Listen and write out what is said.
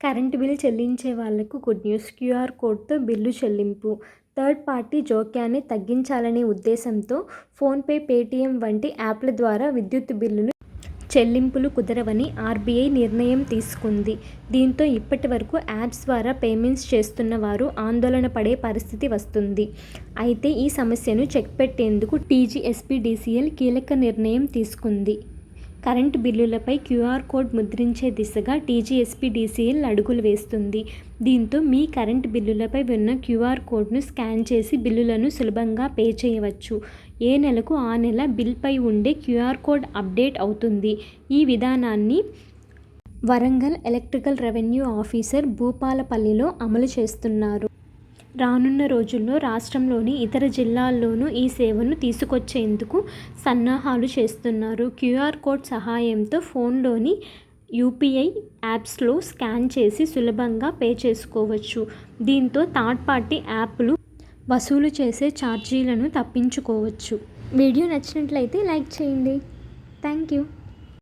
Current bill చెల్లించే వాళ్ళకు good news QR కోడ్తో బిల్లు చెల్లింపు. థర్డ్ పార్టీ జోక్యాన్ని తగ్గించాలనే ఉద్దేశంతో ఫోన్పే పేటీఎం వంటి యాప్ల ద్వారా విద్యుత్ బిల్లులు చెల్లింపులు కుదరవని ఆర్బీఐ నిర్ణయం తీసుకుంది. దీంతో ఇప్పటి వరకు యాప్స్ ద్వారా పేమెంట్స్ చేస్తున్న వారు ఆందోళన పడే పరిస్థితి వస్తుంది. అయితే ఈ సమస్యను చెక్ పెట్టేందుకు టీజీఎస్పీడీసీఎల్ కీలక నిర్ణయం తీసుకుంది. కరెంటు బిల్లులపై క్యూఆర్ కోడ్ ముద్రించే దిశగా టీజీఎస్పీడీసీఎల్ అడుగులు వేస్తుంది. దీంతో మీ కరెంటు బిల్లులపై ఉన్న క్యూఆర్ కోడ్ను స్కాన్ చేసి బిల్లులను సులభంగా పే చేయవచ్చు. ఏ నెలకు ఆ నెల బిల్పై ఉండే క్యూఆర్ కోడ్ అప్డేట్ అవుతుంది. ఈ విధానాన్ని వరంగల్ ఎలక్ట్రికల్ రెవెన్యూ ఆఫీసర్ భూపాలపల్లిలో అమలు చేస్తున్నారు. రానున్న రోజుల్లో రాష్ట్రంలోని ఇతర జిల్లాల్లోనూ ఈ సేవను తీసుకొచ్చేందుకు సన్నాహాలు చేస్తున్నారు. క్యూఆర్ కోడ్ సహాయంతో ఫోన్లోని యూపీఐ యాప్స్లో స్కాన్ చేసి సులభంగా పే చేసుకోవచ్చు. దీంతో థర్డ్ పార్టీ యాప్లు వసూలు చేసే ఛార్జీలను తప్పించుకోవచ్చు. వీడియో నచ్చినట్లయితే లైక్ చేయండి. Thank you.